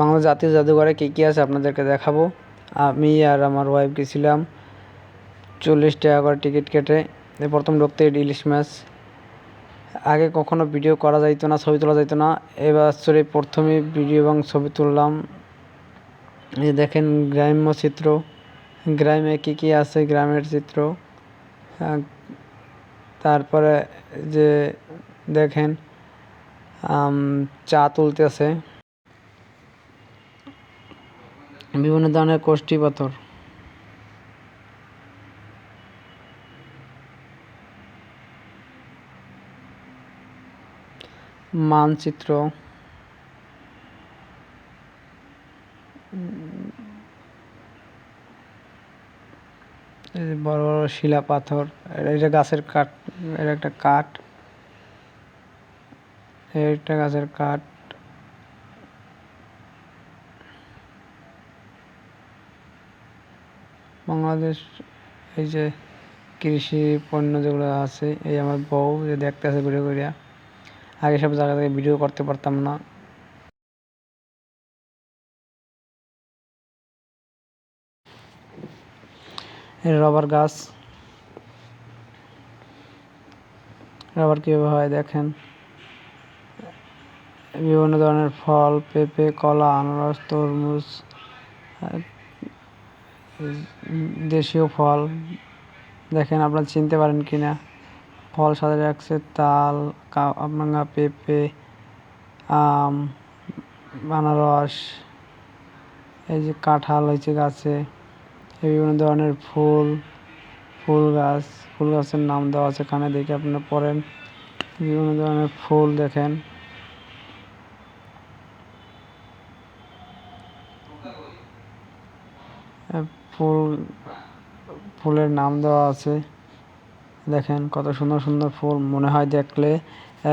বাংলা জাতীয় জাদুঘরে কী কী আছে আপনাদেরকে দেখাবো। আমি আর আমার ওয়াইফ গেছিলাম চল্লিশ টাকা করে টিকিট কেটে। প্রথম ঢুকতে ইলিশ মাছ আগে কখনো ভিডিও করা যাইতো না, ছবি তোলা যাইতো না। এবার বছরে প্রথমে ভিডিও এবং ছবি তুললাম। এই দেখেন গ্রাম্য চিত্র। গ্রামে কী কী আছে, গ্রামের চিত্র। তারপরে যে দেখেন চা তুলতেছে। বিভিন্ন ধরনের কোষ্ঠী পাথর। মানচিত্র। বড় বড় শিলা পাথর এটা গাছের কাঠ এটা একটা কাঠ এটা গাছের কাঠ। বাংলাদেশ, এই যে কৃষি পণ্য যেগুলো আছে, এই আমার বউ যে দেখতে আছে ঘুরে ঘুরে আগে সব জায়গা থেকে ভিডিও করতে পারতাম না। রবার গাছ। রবার কীভাবে হয় দেখেন? বিভিন্ন ধরনের ফল, পেঁপে, কলা, আনারস, তরমুজ দেশীয় ফল। দেখেন আপনারা চিনতে পারেন কি না ফল সাথে রাখছে, তাল আপনাঙ্গা পেঁপে, আম আনারস এই যে কাঁঠাল হয়েছে গাছে। এই বিভিন্ন ধরনের ফুল ফুল গাছ, ফুল গাছের নাম দেওয়া আছে এখানে, দেখে আপনারা পড়েন। বিভিন্ন ধরনের ফুল দেখেন। ফুল, ফুলের নাম দেওয়া আছে। দেখেন কত সুন্দর সুন্দর ফুল মনে হয় দেখলে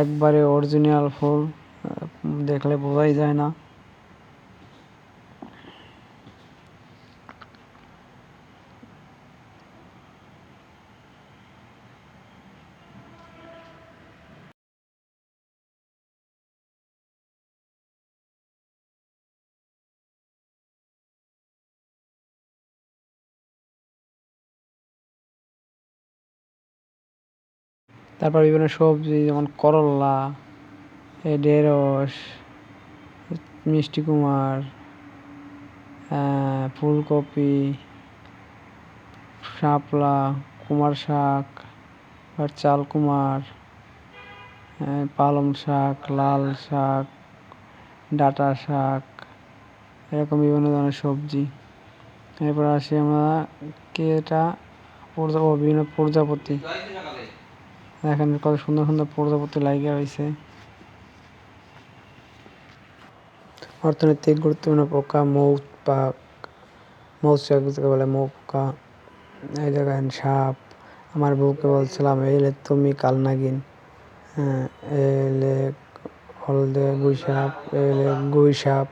একবারে অরিজিনাল ফুল দেখলে বোঝাই যায় না। তারপর বিভিন্ন সবজি, যেমন করলা এই ঢেঁড়স, মিষ্টি কুমার ফুলকপি, শাপলা, কুমার শাক, আর চাল কুমার পালং শাক, লাল শাক, ডাঁটা শাক, এরকম বিভিন্ন ধরনের সবজি। এরপর আসি আমরা, কি এটা? বিভিন্ন প্রজাপতি। দেখেন কত সুন্দর সুন্দর প্রজাপতি লাগিয়ে রয়েছে অর্থনৈতিক গুরুত্বপূর্ণ পোকা মৌ পাক মৌচাক বলে মৌ পোকা। এই দেখেন সাপ আমার বউকে বলছিলাম এলে তুমি কাল নাগিন হ্যাঁ এলে হলদে গুই সাপ এলে গুই সাপ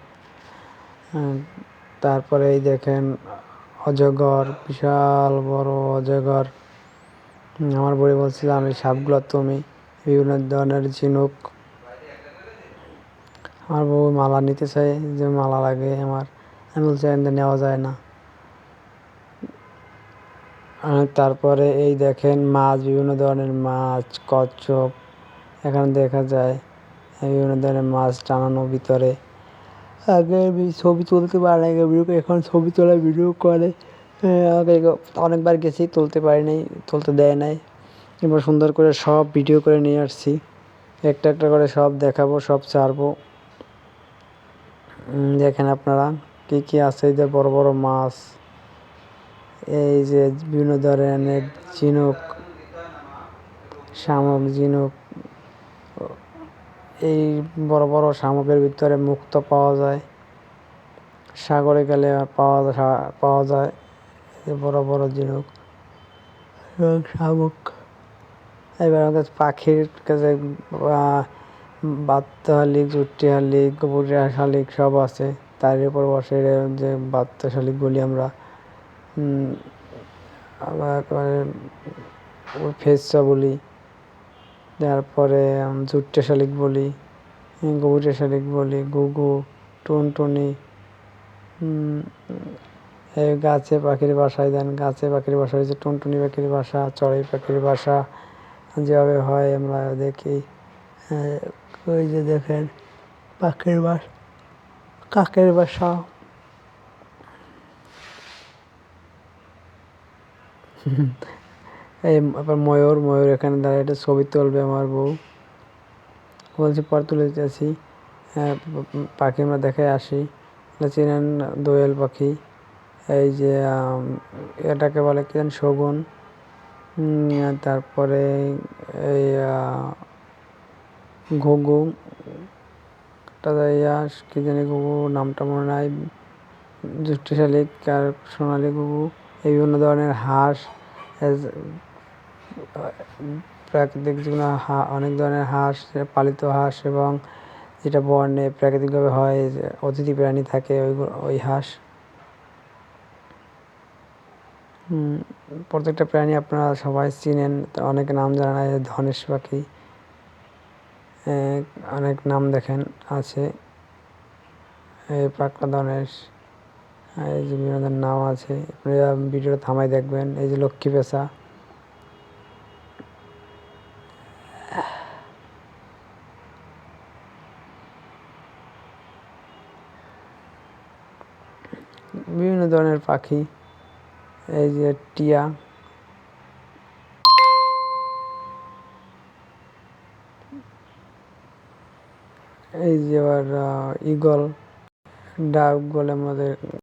হ্যাঁ, তারপরে এই দেখেন অজগর বিশাল বড় অজগর। আমার বই বলছিলাম এই সাপগুলো, তুমি বিভিন্ন ধরনের ঝিনুক। আমার বউ মালা নিতে চাই যে মালা লাগে আমার। আমি বলছি এখান নেওয়া যায় না। তারপরে এই দেখেন মাছ, বিভিন্ন ধরনের মাছ, কচ্ছপ, এখানে দেখা যায় বিভিন্ন ধরনের মাছ টানানো ভিতরে। আগে ছবি তুলতে পারে এখন ছবি তোলা ভিডিও করে। হ্যাঁ, অনেকবার গেছি তুলতে পারি নাই তুলতে দেয় নাই। এবার সুন্দর করে সব ভিডিও করে নিয়ে আসছি। একটা একটা করে সব দেখাবো সব ছাড়বো। দেখেন আপনারা কি কি আছে এই যে বড় বড় মাছ। এই যে বিভিন্ন ধরনের ঝিনুক শামুক ঝিনুক। এই বড় বড় শামুকের ভিতরে মুক্ত পাওয়া যায়। সাগরে গেলে পাওয়া পাওয়া যায়। এই বড় বড় ঝিনুক এবং শামুক এবার আমাদের পাখির কাছে বাত্তা শালিক জুটি শালিক গোবরিয়া শালিক সব আছে। তার উপর বসে যে বাত্তা শালিক বলি আমরা। আবার ফেসা বলি। তারপরে জুট্টে শালিক বলি গোবরিয়া শালিক বলি গুগু টুনটুনি। গাছে পাখির বাসায় দেন গাছে পাখির বাসা হয়েছে টুনটুনি পাখির বাসা চড়াই পাখির বাসা যেভাবে হয় আমরা দেখি। ওই যে দেখেন পাখির বাস কাকের বাসা। এই আবার ময়ূর ময়ূর এখানে দাঁড়িয়ে একটা ছবি তুলবে আমার বউ। বলছি পর তুলে হ্যাঁ, পাখি আমরা দেখে আসি। চেনেন দোয়েল পাখি। এই যে এটাকে বলে কি জানি, শগুন। তারপরে এই ঘুঘু। ইয়া কি জানি ঘুঘু, নামটা মনে নাই। শালিক আর সোনালি ঘুঘু। এই বিভিন্ন ধরনের হাঁস প্রাকৃতিক যেগুলো অনেক ধরনের হাঁস পালিত হাঁস এবং যেটা বর্ণে প্রাকৃতিকভাবে হয় অতিথি প্রাণী থাকে ওইগুলো, ওই হাঁস। প্রত্যেকটা প্রাণী আপনারা সবাই চিনেন, অনেক নাম জানা নাই ধনেশ পাখি অনেক নাম দেখেন, আছে। এই পাকড়া ধনেশ এই যে বিভিন্ন নাম আছে, আপনারা ভিডিওটা থামাই দেখবেন, এই যে লক্ষ্মী পেশা বিভিন্ন ধরনের পাখি। এই যে টিয়া। এই যে আবার ইগল ডাক বলে আমাদের